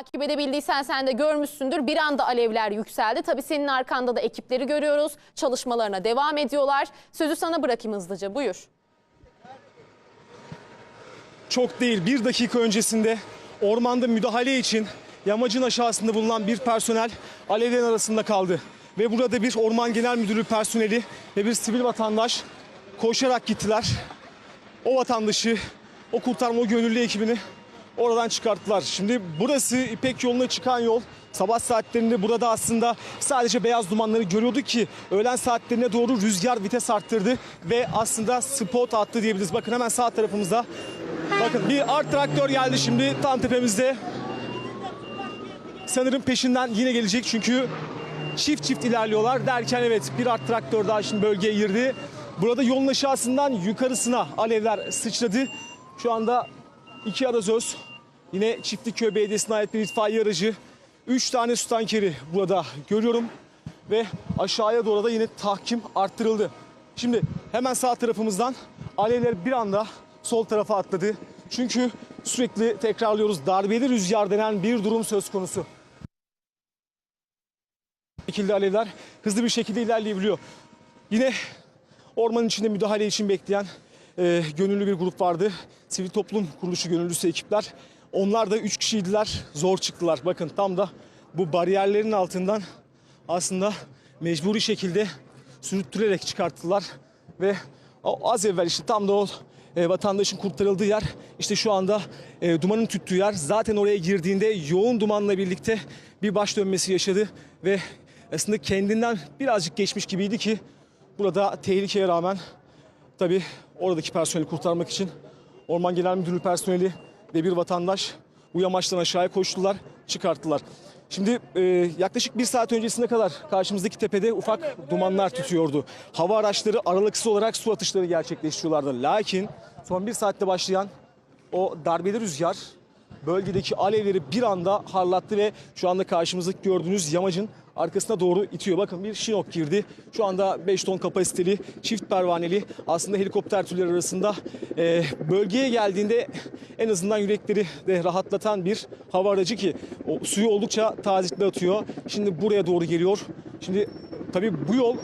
Takip edebildiysen sen de görmüşsündür. Bir anda alevler yükseldi. Tabii senin arkanda da ekipleri görüyoruz. Çalışmalarına devam ediyorlar. Sözü sana bırakayım hızlıca. Buyur. çok değil bir dakika öncesinde ormanda müdahale için yamacın aşağısında bulunan bir personel alevlerin arasında kaldı. Ve burada bir orman genel müdürlüğü personeli ve bir sivil vatandaş koşarak gittiler. O vatandaşı, o kurtarma o gönüllü ekibini oradan çıkarttılar. Şimdi burası İpek yoluna çıkan yol. Sabah saatlerinde burada aslında sadece beyaz dumanları görüyorduk ki öğlen saatlerine doğru rüzgar vites arttırdı ve aslında spot attı diyebiliriz. Bakın hemen sağ tarafımızda Bakın bir art traktör geldi şimdi tam tepemizde. Sanırım peşinden yine gelecek çünkü çift çift ilerliyorlar derken evet bir art traktör daha şimdi bölgeye girdi. Burada yolun aşağısından yukarısına alevler sıçradı. Şu anda iki arazöz yine Çiftlikköy Belediyesi'ne ait bir itfaiye aracı. Üç tane su tankeri burada görüyorum ve aşağıya doğru da yine tahkim arttırıldı. Şimdi hemen sağ tarafımızdan alevler bir anda sol tarafa atladı. Çünkü sürekli tekrarlıyoruz darbeli rüzgar denen bir durum söz konusu. şekilde alevler hızlı bir şekilde ilerleyebiliyor. Yine ormanın içinde müdahale için bekleyen e, gönüllü bir grup vardı. Sivil toplum kuruluşu gönüllüsü ekipler. Onlar da 3 kişiydiler. Zor çıktılar. Bakın tam da bu bariyerlerin altından aslında mecburi şekilde sürüttürerek çıkarttılar ve az evvel işte tam da o e, vatandaşın kurtarıldığı yer işte şu anda e, dumanın tüttüğü yer. Zaten oraya girdiğinde yoğun dumanla birlikte bir baş dönmesi yaşadı ve aslında kendinden birazcık geçmiş gibiydi ki burada tehlikeye rağmen tabii oradaki personeli kurtarmak için Orman Genel Müdürlüğü personeli ve bir vatandaş bu yamaçtan aşağıya koştular, çıkarttılar. Şimdi e, yaklaşık bir saat öncesine kadar karşımızdaki tepede ufak dumanlar tutuyordu. Hava araçları aralıksız olarak su atışları gerçekleştiriyorlardı. Lakin son bir saatte başlayan o darbeli rüzgar bölgedeki alevleri bir anda harlattı ve şu anda karşımızdaki gördüğünüz yamacın arkasına doğru itiyor. Bakın bir Şinok girdi. Şu anda 5 ton kapasiteli çift pervaneli aslında helikopter türleri arasında e, bölgeye geldiğinde en azından yürekleri de rahatlatan bir hava aracı ki o suyu oldukça tazikli atıyor. Şimdi buraya doğru geliyor. Şimdi tabii bu yol